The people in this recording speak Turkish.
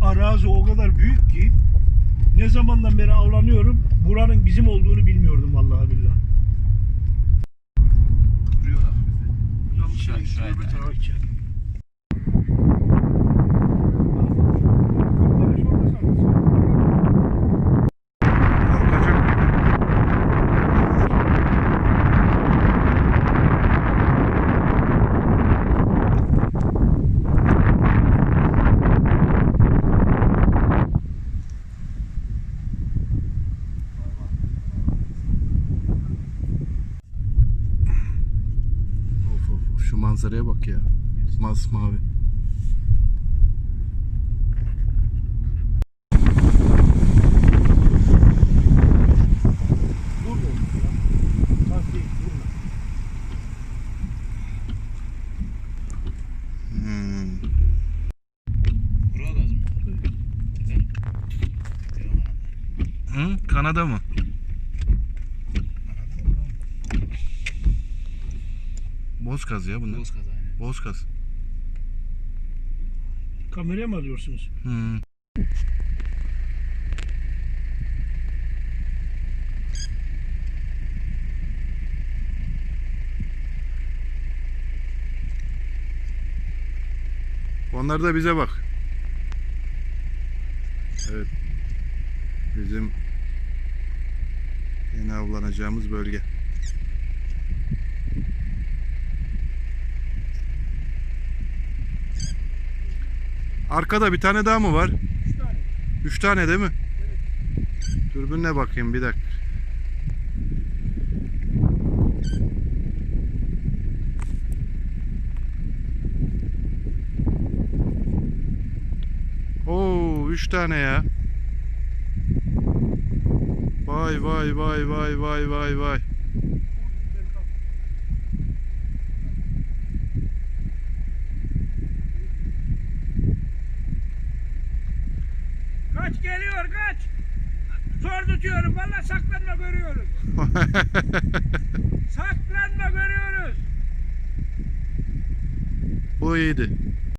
Arazi o kadar büyük ki ne zamandan beri avlanıyorum. Buranın bizim olduğunu bilmiyordum vallahi billahi. Duruyorlar. Şuraya, şuraya öbür da. tarafa gideceğim. Manzaraya bak ya. Masmavi. Dur oğlum ya. Bak değil, durma. Hmm. Burada mı? Hı? Kanada mı? Bozkaz ya bunlar. Bozkaz aynen. Bozkaz. Kameraya mı alıyorsunuz? Hmm. Onlar da bize bak. Evet. Bizim yeni avlanacağımız bölge. Arkada bir tane daha mı var? Üç tane. Üç tane değil mi? Dürbünle bakayım bir dakika. Oo, üç tane ya. Vay vay vay vay vay vay vay. Kaç geliyor kaç. Zor tutuyorum valla saklanma görüyoruz. saklanma görüyoruz. Bu iyiydi.